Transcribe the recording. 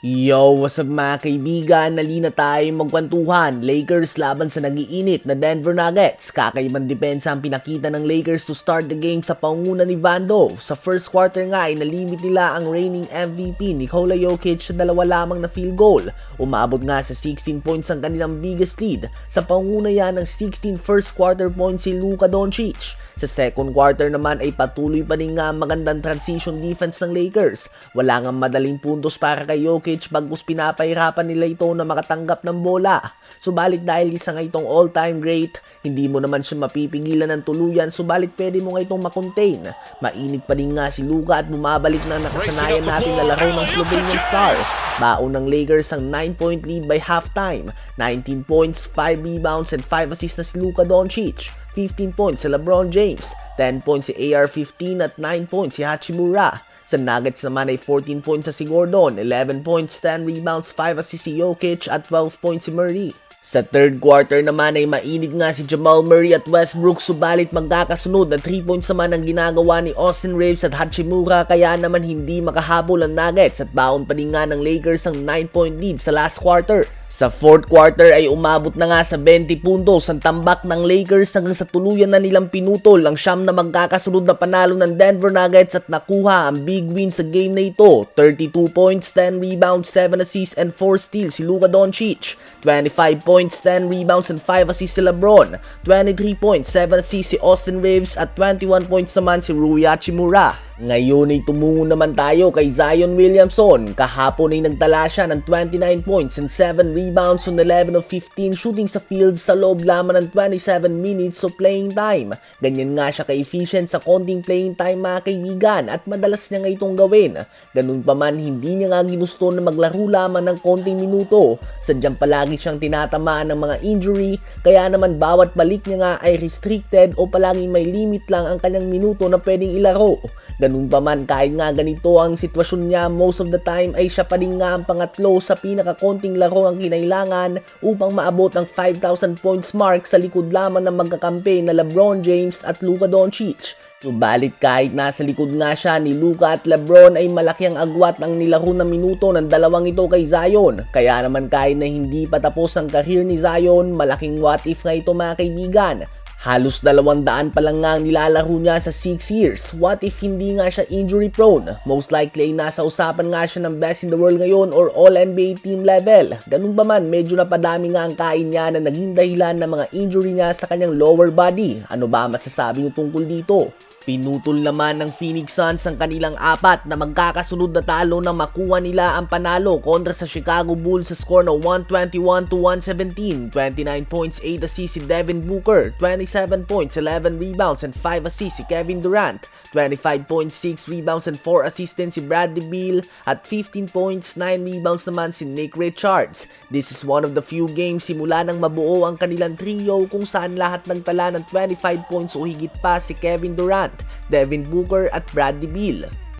Yo, what's up mga kaibigan? Nalina tayo magkwentuhan. Lakers laban sa nagiinit na Denver Nuggets. Kakaibang depensa ang pinakita ng Lakers to start the game sa panguna ni Vando. Sa first quarter nga ay nalimit nila ang reigning MVP Nikola Jokic sa dalawa lamang na field goal. Umabot nga sa 16 points ang kanilang biggest lead. Sa panguna yan ng 16 first quarter points si Luka Doncic. Sa second quarter naman ay patuloy pa rin nga ang magandang transition defense ng Lakers. Wala nga madaling puntos para kay Jokic bagkus pinapahirapan nila ito na makatanggap ng bola. Subalit dahil isa nga itong all-time great, hindi mo naman siya mapipigilan ng tuluyan subalit pwede mo nga itong makontain. Mainit pa rin nga si Luka at bumabalik na nakasanayan natin na laro ng Slovenian Star. Baon ng Lakers ang 9-point lead by halftime. 19 points, 5 rebounds, and 5 assists na si Luka Doncic. 15 points si LeBron James, 10 points si AR-15 at 9 points si Hachimura. Sa Nuggets naman ay 14 points sa si Gordon, 11 points, 10 rebounds, 5 assists si Jokic at 12 points si Murray. Sa third quarter naman ay mainit nga si Jamal Murray at Westbrook subalit magkakasunod na 3 points naman ang ginagawa ni Austin Reeves at Hachimura kaya naman hindi makahabol ang Nuggets at baon pa din nga ng Lakers ang 9 point lead sa last quarter. Sa fourth quarter ay umabot na nga sa 20 puntos ang tambak ng Lakers hanggang sa tuluyan na nilang pinutol ang siyam na magkakasunod na panalo ng Denver Nuggets at nakuha ang big win sa game na ito. 32 points, 10 rebounds, 7 assists, and 4 steals si Luka Doncic. 25 points, 10 rebounds, and 5 assists si LeBron. 23 points, 7 assists si Austin Reeves at 21 points naman si Rui Hachimura. Ngayon ay tumungo naman tayo kay Zion Williamson. Kahapon ay nagtala siya ng 29 points and 7 rebounds on 11 of 15 shooting sa field sa loob lamang ng 27 minutes of playing time. Ganyan nga siya ka-efficient sa konting playing time mga kaibigan at madalas niya nga itong gawin. Ganun pa man hindi niya nga ginusto na maglaro lamang ng konting minuto. Sadyang palagi siyang tinatamaan ng mga injury kaya naman bawat balik niya nga ay restricted o palaging may limit lang ang kanyang minuto na pwedeng ilaro. Ganun pa man kahit nga ganito ang sitwasyon niya most of the time ay siya pa rin nga ang pangatlo sa pinakakonting laro ang kinailangan upang maabot ang 5,000 points mark sa likod lamang ng magkakampi na Lebron James at Luka Doncic. Subalit kahit nasa likod nga siya ni Luka at Lebron ay malaki ang agwat ng nilaro na minuto ng dalawang ito kay Zion. Kaya naman kahit na hindi pa tapos ang career ni Zion, malaking what if nga ito mga kaibigan. Halos dalawang daan pa lang nga ang nilalaro niya sa 6 years. What if hindi nga siya injury prone? Most likely ay nasa usapan nga siya ng best in the world ngayon or all NBA team level. Ganun ba man, medyo napadami nga ang kain niya na naging dahilan ng mga injury niya sa kanyang lower body. Ano ba masasabi niyo tungkol dito? Pinutol naman ng Phoenix Suns ang kanilang apat na magkakasunod na talo na makuha nila ang panalo kontra sa Chicago Bulls sa score na 121 to 117. 29 points, 8 assists si Devin Booker, 27 points, 11 rebounds and 5 assists si Kevin Durant, 25.6 rebounds and 4 assists si Bradley Beal at 15 points, 9 rebounds naman si Nick Richards. This is one of the few games simula nang mabuo ang kanilang trio kung saan lahat nagtala ng 25 points o higit pa si Kevin Durant, Devin Booker at Bradley Beal.